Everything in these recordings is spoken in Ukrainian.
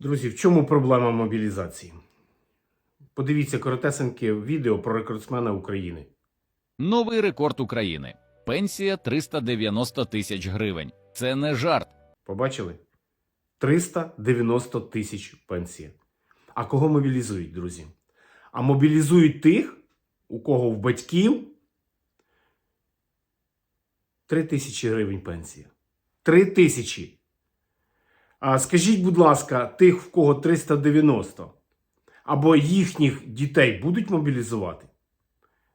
Друзі, в чому проблема мобілізації? Подивіться коротесеньке відео про рекордсмена України. Новий рекорд України. Пенсія 390 тисяч гривень. Це не жарт. Побачили? 390 тисяч пенсія. А кого мобілізують, друзі? А мобілізують тих, у кого в батьків 3 тисячі гривень пенсія. 3 тисячі. Скажіть, будь ласка, тих, в кого 390, або їхніх дітей будуть мобілізувати?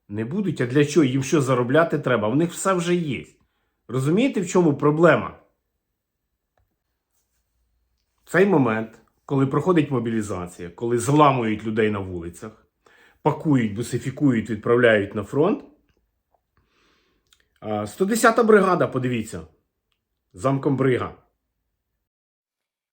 Не будуть. А для чого? Їм що заробляти треба? В них все вже є. Розумієте, в чому проблема? Цей момент, коли проходить мобілізація, коли зламують людей на вулицях, пакують, бусифікують, відправляють на фронт. 110-та бригада, подивіться, замком брига.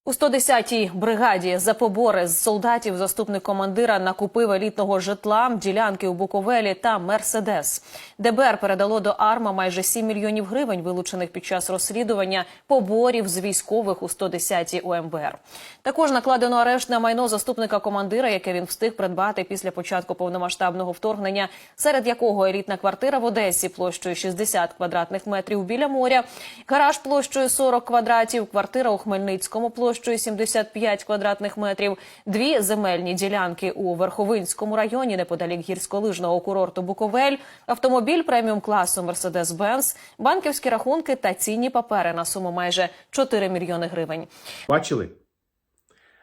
У 110-й бригаді за побори з солдатів заступник командира накупив елітного житла, ділянки у Буковелі та Мерседес. ДБР передало до АРМА майже 7 мільйонів гривень, вилучених під час розслідування поборів з військових у 110-й ОМБР. Також накладено арешт на майно заступника командира, яке він встиг придбати після початку повномасштабного вторгнення, серед якого елітна квартира в Одесі площею 60 квадратних метрів біля моря, гараж площею 40 квадратів, квартира у Хмельницькому площею 75 квадратних метрів, дві земельні ділянки у Верховинському районі неподалік гірськолижного курорту Буковель, автомобіль преміум класу Mercedes-Benz, банківські рахунки та цінні папери на суму майже 4 мільйони гривень. Бачили?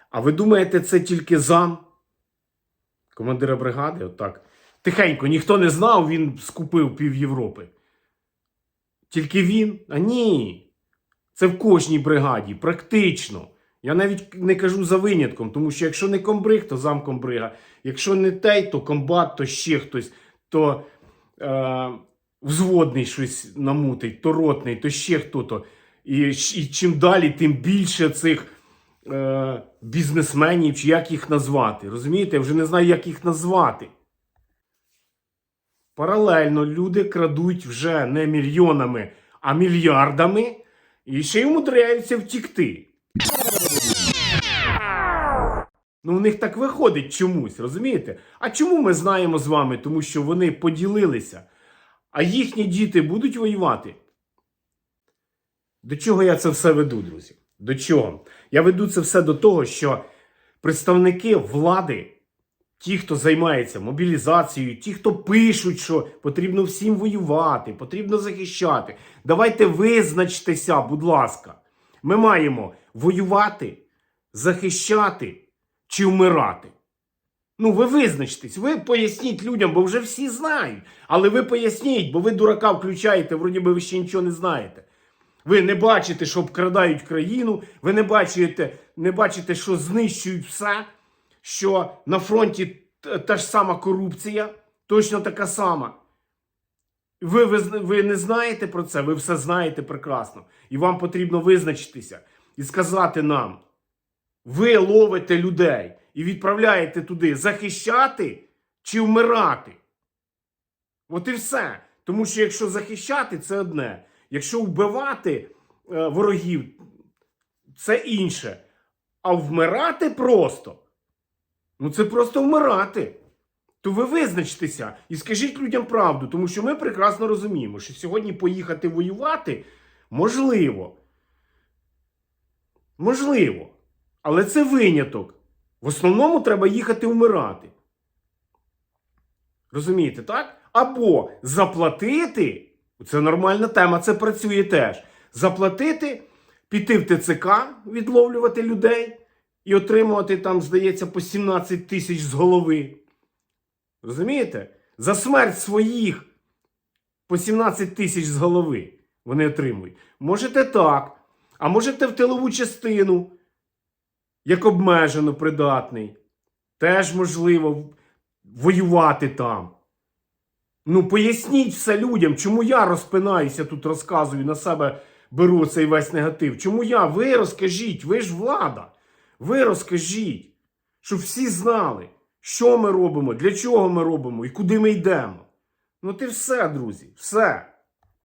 А ви думаєте, це тільки зам командира бригади? Отак. Тихенько, ніхто не знав, він скупив пів Європи. Тільки він? А ні. Це в кожній бригаді, практично. Я навіть не кажу за винятком, тому що якщо не комбриг, то замкомбрига. Якщо не той, то комбат, то ще хтось, то е, взводний щось намутить, то ротний, то ще хто-то. І, і чим далі, тим більше цих е, бізнесменів, чи як їх назвати. Розумієте, я вже не знаю, як їх назвати. Паралельно люди крадуть вже не мільйонами, а мільярдами і ще й умудряються втікти. Ну, у них так виходить чомусь, розумієте? А чому ми знаємо з вами? Тому що вони поділилися, а їхні діти будуть воювати. До чого я це все веду, друзі? До чого? Я веду це все до того, що представники влади, ті, хто займається мобілізацією, ті, хто пишуть, що потрібно всім воювати, потрібно захищати. Давайте визначтеся, будь ласка. Ми маємо воювати, захищати чи вмирати. Ну, ви визначтесь, ви поясніть людям, бо вже всі знають. Але ви поясніть, бо ви дурака включаєте, вроді би ви ще нічого не знаєте. Ви не бачите, що обкрадають країну, ви не бачите, не бачите, що знищують все, що на фронті та ж сама корупція, точно така сама. Ви, ви, ви не знаєте про це, ви все знаєте прекрасно. І вам потрібно визначитися і сказати нам: ви ловите людей і відправляєте туди захищати чи вмирати. От і все. Тому що якщо захищати, це одне. Якщо вбивати е, ворогів, це інше. А вмирати просто. Ну це просто вмирати. То ви визначтеся і скажіть людям правду, тому що ми прекрасно розуміємо, що сьогодні поїхати воювати можливо. Можливо. Але це виняток. В основному треба їхати вмирати. Розумієте, так? Або заплатити, це нормальна тема, це працює теж. Заплатити, піти в ТЦК, відловлювати людей і отримувати там, здається, по 17 тисяч з голови. Розумієте? За смерть своїх по 17 тисяч з голови вони отримують. Можете так, а можете в тилову частину, як обмежено придатний. Теж можливо воювати там. Ну, поясніть все людям, чому я розпинаюся тут, розказую на себе, беру цей весь негатив. Чому я? Ви розкажіть, ви ж влада. Ви розкажіть, щоб всі знали, що ми робимо, для чого ми робимо і куди ми йдемо. Ну, ти все, друзі, все.